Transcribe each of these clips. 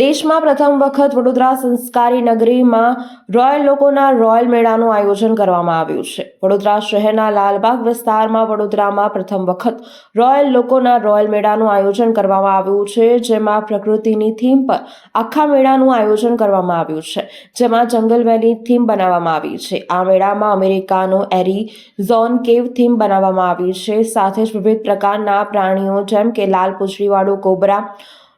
દેશમાં પ્રથમ વખત વડોદરા સંસ્કારી નગરીમાં રોયલ લોકોના રોયલ મેળાનું આયોજન કરવામાં આવ્યું છે. વડોદરા શહેરના લાલબાગ વિસ્તારમાં વડોદરામાં પ્રથમ વખત રોયલ લોકોના રોયલ મેળાનું આયોજન કરવામાં આવ્યું છે. જેમાં પ્રકૃતિની થીમ પર આખા મેળાનું આયોજન કરવામાં આવ્યું છે. જેમાં જંગલ વેલી થીમ બનાવવામાં આવી છે. આ મેળામાં અમેરિકાનો એરી ઝોન કેવ થીમ બનાવવામાં આવી છે. સાથે જ વિવિધ પ્રકારના પ્રાણીઓ જેમ કે લાલ પૂછડીવાળો કોબરા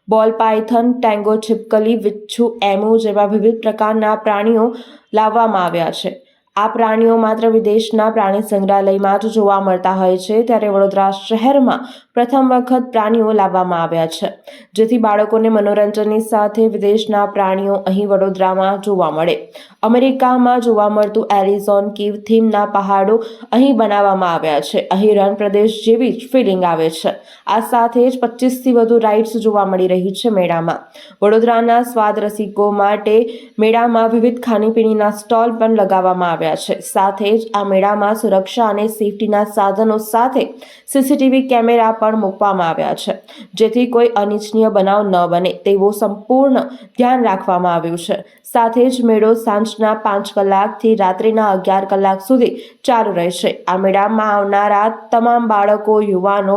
બોલ પાયથન, ટેંગો, છિપકલી, વિચ્છુ, એમો જેવા વિવિધ પ્રકારના પ્રાણીઓ લાવવામાં આવ્યા છે. આ પ્રાણીઓ માત્ર વિદેશના પ્રાણી સંગ્રહાલયમાં જ જોવા મળતા હોય છે, ત્યારે વડોદરા શહેરમાં પ્રથમ વખત પ્રાણીઓ લાવવામાં આવ્યા છે, જેથી બાળકોને મનોરંજનની સાથે વિદેશના પ્રાણીઓ અહીં વડોદરામાં જોવા મળે. અમેરિકામાં જોવા મળતું એરિઝોન કીવ થીમના પહાડો અહીં બનાવવામાં આવ્યા છે. અહીં રણપ્રદેશ જેવી જ ફિલિંગ આવે છે. આ સાથે જ પચીસથી વધુ રાઇડ્સ જોવા મળી રહી છે મેળામાં. વડોદરાના સ્વાદ રસિકો માટે મેળામાં વિવિધ ખાણીપીણીના સ્ટોલ પણ લગાવવામાં આવ્યા છે. સાથે જ આ મેળામાં સુરક્ષા અને સેફટીના સાધનો સાથે સીસીટીવી કેમેરા પણ મૂકવામાં આવ્યા છે. જેથી કોઈ અનિચ્છનીય બનાવ ન બને તેવું સંપૂર્ણ ધ્યાન રાખવામાં આવ્યું છે. સાથે જ મેળો સાંજના પાંચ કલાકથી રાત્રિના અગિયાર કલાક સુધી ચાલુ રહેશે. આ મેળામાં આવનારા તમામ બાળકો, યુવાનો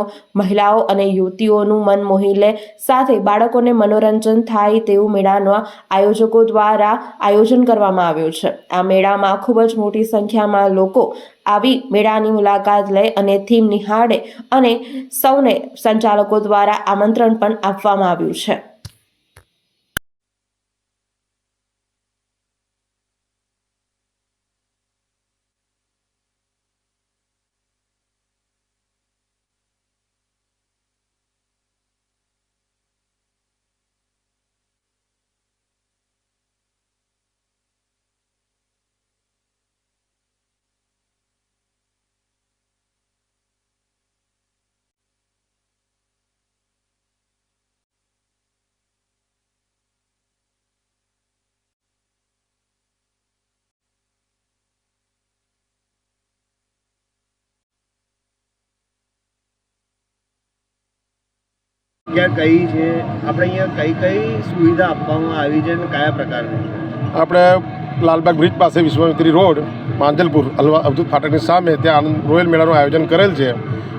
મહિલાઓ અને યુવતીઓનું મન મોહી લે. સાથે બાળકોને મનોરંજન થાય તેવું મેળાના આયોજકો દ્વારા આયોજન કરવામાં આવ્યું છે. આ મેળામાં ખૂબ જ મોટી સંખ્યામાં લોકો આવી મેળાની મુલાકાત લે અને થીમ નિહાળે અને સૌને સંચાલકો દ્વારા આમંત્રણ પણ આપવામાં આવ્યું છે. જગ્યા કઈ છે? આપણે અહીંયા કઈ કઈ સુવિધા આપવામાં આવી છે અને કયા પ્રકારની? આપણે લાલબાગ બ્રિજ પાસે વિશ્વામિત્રી રોડ, માંજલપુર અલવા અવધૂત ફાટકની સામે ત્યાં આનંદ રોયલ મેળાનું આયોજન કરેલ છે.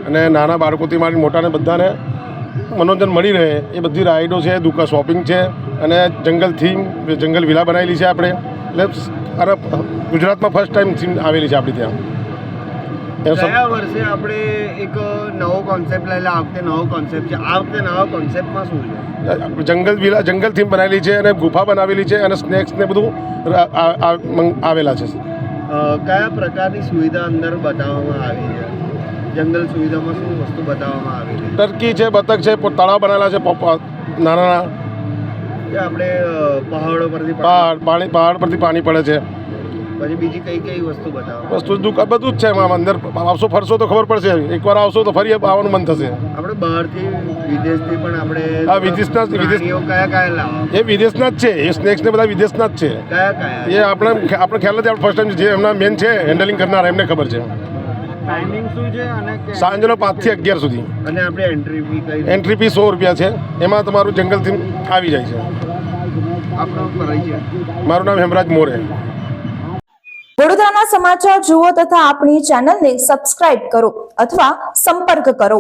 અને નાના બાળકોથી માંડી મોટાને બધાને મનોરંજન મળી રહે. એ બધી રાઇડો છે દુકાન શોપિંગ છે અને જંગલ થીમ, જંગલ વિલા બનાવેલી છે આપણે. એટલે ગુજરાતમાં ફર્સ્ટ ટાઈમ થીમ આવેલી છે આપણી ત્યાં. ગયા વર્ષે આપણે એક નવો કોન્સેપ્ટ લઈને આ વખતે નવો કોન્સેપ્ટ છે. આ વખતે નવા કોન્સેપ્ટમાં શું છે? જંગલ વિલા જંગલ થીમ બનાવેલી છે અને ગુફા બનાવેલી છે અને સ્નેક્સ ને બધું આવેલા છે. કયા પ્રકારની સુવિધા અંદર બતાવવામાં આવી છે? જંગલ સુવિધામાં શું વસ્તુ બતાવવામાં આવી છે? ટર્કી છે બતક છે તળાવ બનાવેલા છે નાના નાના. આપણે પહાડો પરથી પહાડ પાણી પહાડ પરથી પાણી પડે છે. પછી બીજી કઈ કઈ વસ્તુ બતાવો? વસ્તુ દુકાન બધું જ છે એમાં. અંદર આવશો ફરશો તો ખબર પડશે. એકવાર આવશો તો ફરી આવવાનું મન થશે. આપણે બહારથી વિદેશથી પણ આપણે હા, વિદેશના વિદેશ- કયા કયા લાવો એ વિદેશના જ છે. એ સ્નેક્સ ને બધા વિદેશના જ છે. કયા કયા? એ આપણે આપણે ખ્યાલ નથી આપણે ફર્સ્ટ ટાઈમ જે એમના મેન છે હેન્ડલિંગ કરનાર એમને ખબર છે. ટાઈમિંગ શું છે અને સાંજનો પાંચથી અગિયાર સુધી. અને આપણે એન્ટ્રી ફી કઈ એન્ટ્રી ફી સો રૂપિયા છે. એમાં તમારું જંગલ થીમ આવી જાય છે. આપણો પરિચય. મારું નામ હેમરાજ મોરે. વડોદરાના સમાચાર જુઓ તથા આપણી ચેનલને સબસ્ક્રાઇબ કરો અથવા સંપર્ક કરો.